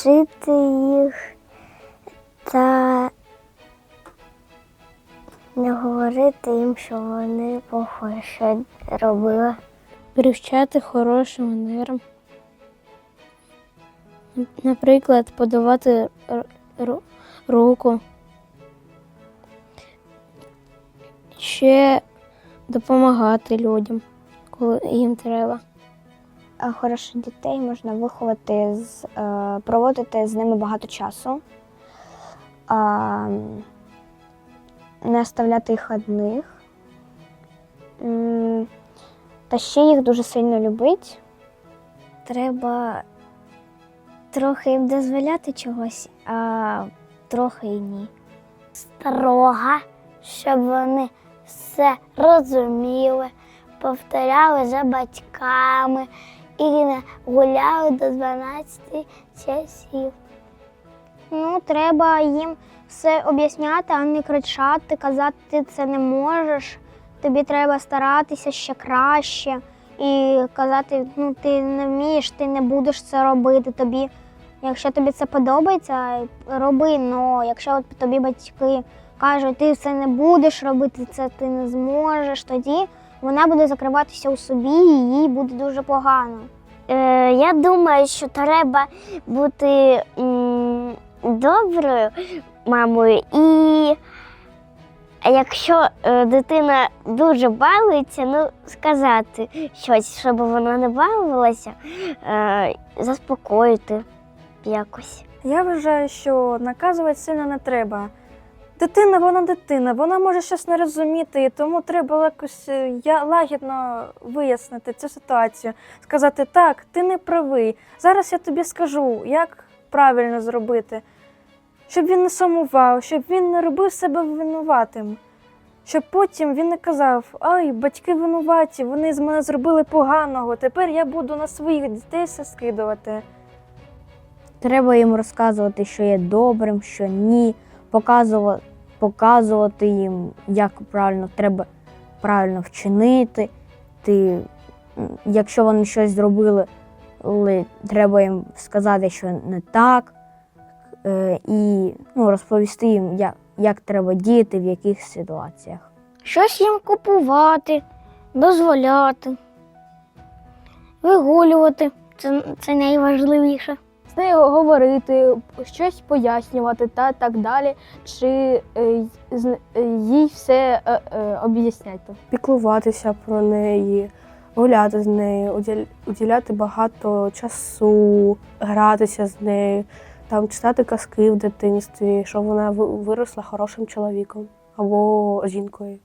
вчити їх та не говорити їм, що вони плохо що робили. Привчати хорошим манерам. Наприклад, подавати руку. Ще допомагати людям, коли їм треба. А хороших дітей можна виховати, з, е, проводити з ними багато часу, не оставляти їх одних. Та ще їх дуже сильно любити. Треба трохи їм дозволяти чогось, а трохи і ні. Строга, щоб вони все розуміли, повторяли за батьками і гуляли до 12 часів. Ну, треба їм все об'ясняти, а не кричати, казати, ти це не можеш. Тобі треба старатися ще краще. І казати, ну ти не вмієш, ти не будеш це робити. Тобі, якщо тобі це подобається, роби. Но якщо от тобі батьки кажуть, ти це не будеш робити, це ти не зможеш, тоді вона буде закриватися у собі і їй буде дуже погано. Е, я думаю, що треба бути доброю мамою, і якщо е, дитина дуже балується, ну сказати щось, щоб вона не балувалася, е, заспокоїти якось. Я вважаю, що наказувати сильно не треба. Дитина, вона дитина, вона може щось не розуміти, і тому треба якось е, я- лагідно вияснити цю ситуацію. Сказати, так, ти не правий. Зараз я тобі скажу, як правильно зробити, щоб він не сумував, щоб він не робив себе винуватим. Щоб потім він не казав, ай, батьки винуваті, вони з мене зробили поганого, тепер я буду на своїх дітей все скидувати. Треба їм розказувати, що є добрим, що ні, показувати, показувати їм, як правильно треба правильно вчинити. Ти, якщо вони щось зробили, ли- треба їм сказати, що не так, е, і ну, розповісти їм, як, як треба діяти в яких ситуаціях. Щось їм купувати, дозволяти, вигулювати. Це, це найважливіше. З нею говорити, щось пояснювати та так далі, чи е, е, їй все е, об'ясняти. піклуватися про неї, гуляти з нею, уділяти багато часу, гратися з нею, там читати казки в дитинстві, щоб вона виросла хорошим чоловіком або жінкою.